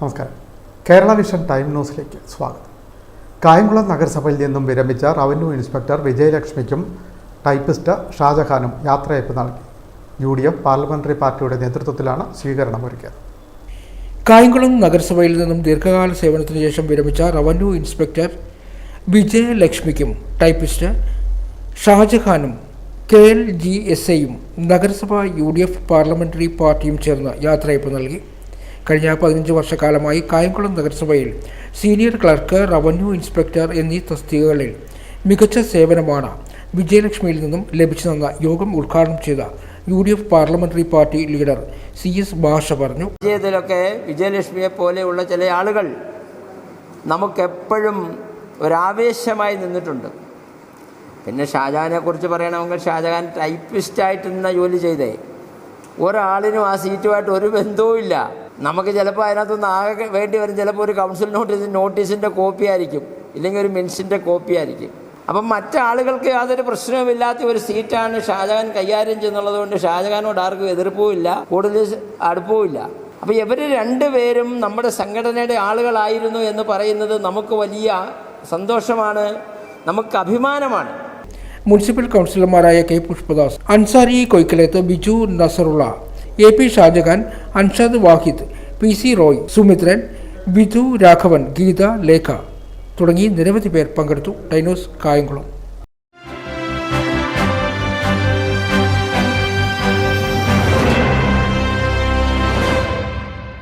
നമസ്കാരം. Kerala vision time ന്യൂസിലേക്ക് സ്വാഗതം. കായംകുളം നഗരസഭയിൽ നിന്നും വിരമിച്ച റവന്യൂ ഇൻസ്പെക്ടർ വിജയലക്ഷ്മിക്കും ടൈപ്പിസ്റ്റ് ഷാജഹാനും യാത്രയപ്പ് നൽകി. യു ഡി എഫ് പാർലമെന്ററി പാർട്ടിയുടെ നേതൃത്വത്തിലാണ് സ്വീകരണം ഒരുക്കിയത്. കായംകുളം നഗരസഭയിൽ നിന്നും ദീർഘകാല സേവനത്തിന് ശേഷം വിരമിച്ച റവന്യൂ ഇൻസ്പെക്ടർ വിജയലക്ഷ്മിക്കും ടൈപ്പിസ്റ്റ് ഷാജഹാനും കെ എൽ ജി എസ് എയും നഗരസഭ യു ഡി എഫ് പാർലമെന്ററി പാർട്ടിയും ചേർന്ന് യാത്രയപ്പ് നൽകി. കഴിഞ്ഞ പതിനഞ്ച് വർഷക്കാലമായി കായംകുളം നഗരസഭയിൽ സീനിയർ ക്ലർക്ക് റവന്യൂ ഇൻസ്പെക്ടർ എന്നീ തസ്തികകളിൽ മികച്ച സേവനമാണ് വിജയലക്ഷ്മിയിൽ നിന്നും ലഭിച്ചതെന്ന് യോഗം ഉദ്ഘാടനം ചെയ്ത U D F parliamentary party leader C S Basha പറഞ്ഞു. വിജയത്തിലൊക്കെ വിജയലക്ഷ്മിയെ പോലെയുള്ള ചില ആളുകൾ നമുക്കെപ്പോഴും ഒരാവേശമായി നിന്നിട്ടുണ്ട്. പിന്നെ ഷാജഹാനെ കുറിച്ച് പറയണമെങ്കിൽ ഷാജഹാൻ ടൈപ്പിസ്റ്റായിട്ട് നിന്ന ജോലി ചെയ്തേ. ഒരാളിനും ആ സീറ്റുമായിട്ട് ഒരു ബന്ധവും ഇല്ല നമുക്ക് ചിലപ്പോൾ അതിനകത്തുനിന്ന് ആകെ വേണ്ടി വരും. ചിലപ്പോൾ ഒരു കൗൺസിൽ നോട്ടീസ് നോട്ടീസിന്റെ കോപ്പി ആയിരിക്കും. ഇല്ലെങ്കിൽ ഒരു മിൻസിന്റെ കോപ്പി ആയിരിക്കും. അപ്പം മറ്റാളുകൾക്ക് യാതൊരു പ്രശ്നവുമില്ലാത്ത ഒരു സീറ്റാണ് ഷാജഹാൻ കൈകാര്യം ചെയ്യുന്നുള്ളത് കൊണ്ട് ഷാജഹാനോട് ആർക്കും എതിർപ്പുമില്ല. കൂടുതൽ അടുപ്പവുമില്ല. അപ്പോൾ ഇവർ രണ്ടുപേരും നമ്മുടെ സംഘടനയുടെ ആളുകളായിരുന്നു എന്ന് പറയുന്നത് നമുക്ക് വലിയ സന്തോഷമാണ്. നമുക്ക് അഭിമാനമാണ്. മുനിസിപ്പൽ കൗൺസിലർമാരായ K Pushpadas Ansari Koykkalath Biju Nasarulla A P Shajahan Anshad Wahid P C Roy Sumithran Vidhu Raghavan Geetha Lekha തുടങ്ങി നിരവധി പേർ പങ്കെടുത്തു. ഡൈനോസ് കായംകുളം.